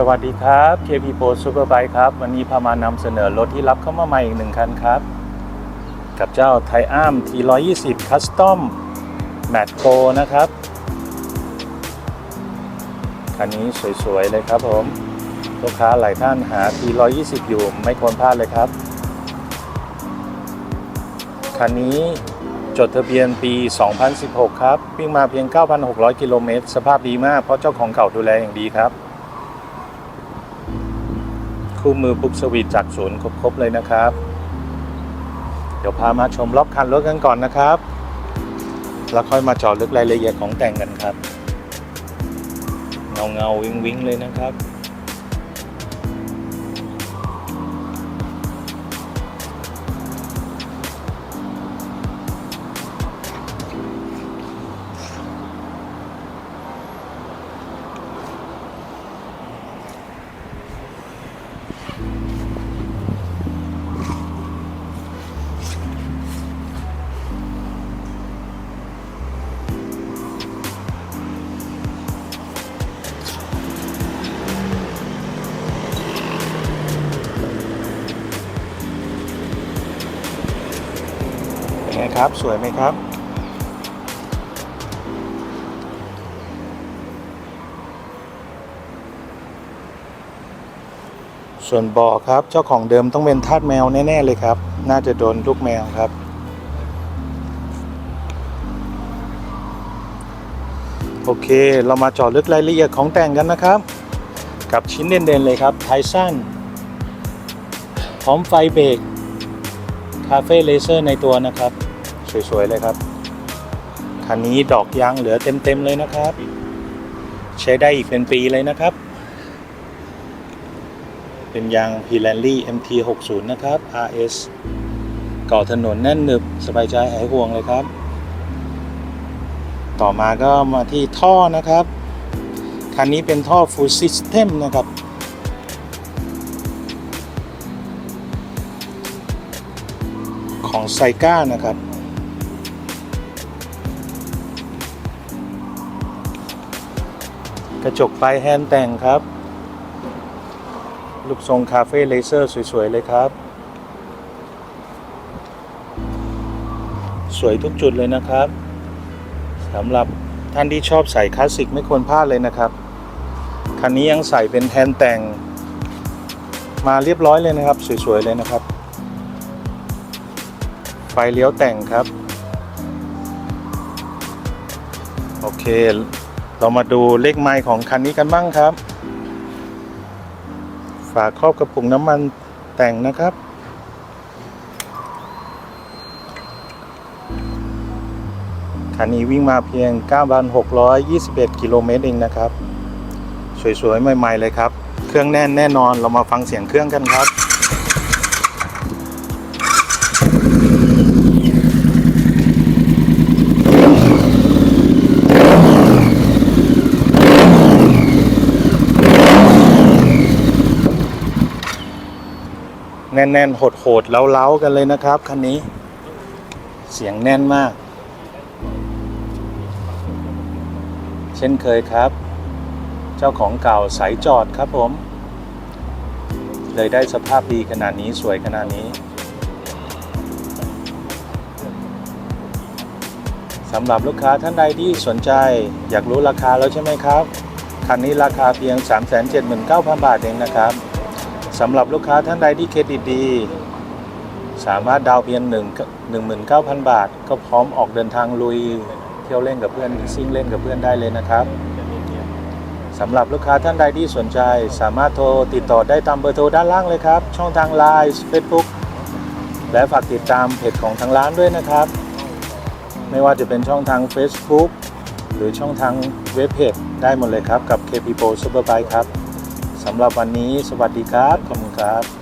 สวัสดีครับ KP Pro Superbike ครับ วันนี้พามานำเสนอรถที่รับเข้ามาใหม่อีกหนึ่งคันครับ กับเจ้าไทอ้าม T120 Custom Matte Pro นะครับ คันนี้สวยๆเลยครับผม ลูกค้าหลายท่านหา T120 อยู่ไม่ควรพลาดเลยครับ คันนี้จดทะเบียนปี 2016 ครับ วิ่งมาเพียง 9,600 กิโลเมตร สภาพดีมากเพราะเจ้าของเก่าดูแลอย่างดีครับ คู่มือปุ๊กสวิตช์จากศูนย์ครบๆเลยนะครับ เดี๋ยวพามาชมรอบคันรถกันก่อนนะครับ แล้วค่อยมาเจาะลึกรายละเอียดของแต่งกันครับ เงาเงาวิงวิงเลยนะครับ ไงครับ สวยไหมครับ ส่วนบาะครับ เจ้าของเดิมต้องเป็นทาสแมวแน่ ๆ เลยครับ น่าจะโดนลูกแมวครับ โอเค เรามาเจาะลึกรายละเอียดของแต่งกันนะครับ กับชิ้นเด่น ๆ เลยครับไทสันพร้อมไฟเบรกคาเฟ่เลเซอร์ในตัวนะครับ สวยๆเลยครับคันนี้ดอกยางเหลือเต็มๆเลยนะครับ ใช้ได้อีกเป็นปีเลยนะครับ เป็นยาง p i r a n l y MT60 นะครับ RS ก่อถนนแน่นหนึบสบายใจหายห่วงเลยครับ ต่อมาก็มาที่ท่อนะครับ คันนี้เป็นท่อ Full System นะครับของไซก้านะครับ กระจกไฟแฮนด์แต่งครับ ลูกทรงคาเฟ่เลเซอร์สวย ๆ เลยครับ สวยทุกจุดเลยนะครับสำหรับท่านที่ชอบใส่คลาสสิกไม่ควรพลาดเลยนะครับ คันนี้ยังใส่เป็นแฮนด์แต่ง มาเรียบร้อยเลยนะครับ สวย ๆ เลยนะครับ ไฟเลี้ยวแต่งครับ โอเค เรามาดูเลขไมล์ของคันนี้กันบ้างครับ ฝาครอบกระปุกน้ำมันแต่งนะครับ คันนี้วิ่งมาเพียง 9,621 กิโลเมตรเองนะครับ สวยๆ ใหม่ ๆ เลยครับ เครื่องแน่นแน่นอนเรามาฟังเสียงเครื่องกันครับ แน่นๆ โหดๆ เล้าๆ กันเลยนะครับ คันนี้ เสียงแน่นมาก เช่นเคยครับ เจ้าของเก่าสายจอดครับผม เลยได้สภาพดีขนาดนี้สวยขนาดนี้สำหรับลูกค้าท่านใดที่สนใจ อยากรู้ราคาแล้วใช่ไหมครับ คันนี้ราคาเพียง 379,000 บาทเองนะครับ สำหรับลูกค้าท่านใดที่เครดิตดี สามารถดาวเพียง1 19,000บาท ก็พร้อมออกเดินทางลุย เที่ยวเล่นกับเพื่อนซิ่งเล่นกับเพื่อนได้เลยนะครับสำหรับลูกค้าท่านใดที่สนใจ สามารถโทรติดต่อได้ตามเบอร์โทรด้านล่างเลยครับ ช่องทาง Line Facebook และฝากติดตามเพจของทางร้านด้วยนะครับ ไม่ว่าจะเป็นช่องทาง Facebook หรือช่องทางเว็บเพจได้หมดเลยครับกับ KP Pro Superbike ครับ สำหรับวันนี้สวัสดีครับ ขอบคุณครับ